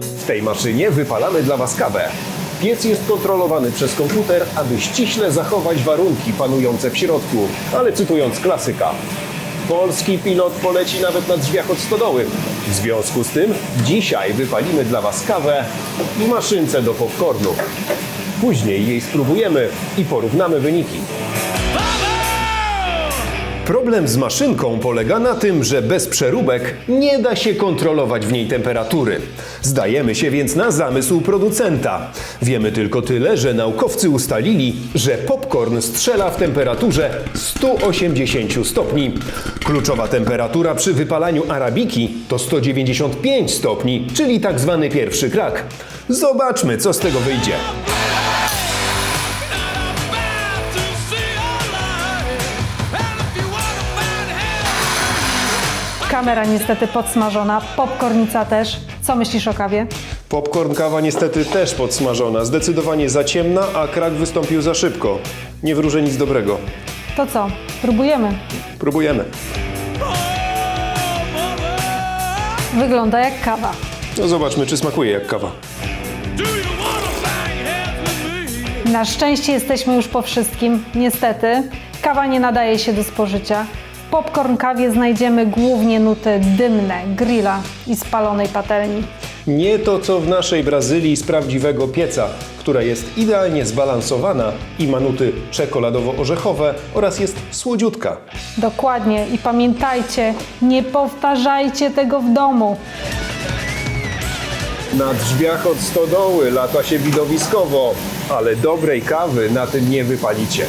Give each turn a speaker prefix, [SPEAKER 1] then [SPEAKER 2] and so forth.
[SPEAKER 1] W tej maszynie wypalamy dla Was kawę. Piec jest kontrolowany przez komputer, aby ściśle zachować warunki panujące w środku. Ale cytując klasyka, polski pilot poleci nawet na drzwiach od stodoły. W związku z tym dzisiaj wypalimy dla Was kawę w maszynce do popcornu. Później jej spróbujemy i porównamy wyniki. Problem z maszynką polega na tym, że bez przeróbek nie da się kontrolować w niej temperatury. Zdajemy się więc na zamysł producenta. Wiemy tylko tyle, że naukowcy ustalili, że popcorn strzela w temperaturze 180 stopni. Kluczowa temperatura przy wypalaniu arabiki to 195 stopni, czyli tak zwany pierwszy krak. Zobaczmy, co z tego wyjdzie.
[SPEAKER 2] Kamera niestety podsmażona, popcornica też. Co myślisz o kawie?
[SPEAKER 1] Popcorn kawa niestety też podsmażona, zdecydowanie za ciemna, a krak wystąpił za szybko. Nie wróżę nic dobrego.
[SPEAKER 2] To co? Próbujemy.
[SPEAKER 1] Próbujemy.
[SPEAKER 2] Wygląda jak kawa.
[SPEAKER 1] No zobaczmy, czy smakuje jak kawa.
[SPEAKER 2] Na szczęście jesteśmy już po wszystkim. Niestety, kawa nie nadaje się do spożycia. Popcorn kawie znajdziemy głównie nuty dymne, grilla i spalonej patelni.
[SPEAKER 1] Nie to, co w naszej Brazylii z prawdziwego pieca, która jest idealnie zbalansowana i ma nuty czekoladowo-orzechowe oraz jest słodziutka.
[SPEAKER 2] Dokładnie i pamiętajcie, nie powtarzajcie tego w domu.
[SPEAKER 1] Na drzwiach od stodoły lata się widowiskowo, ale dobrej kawy na tym nie wypalicie.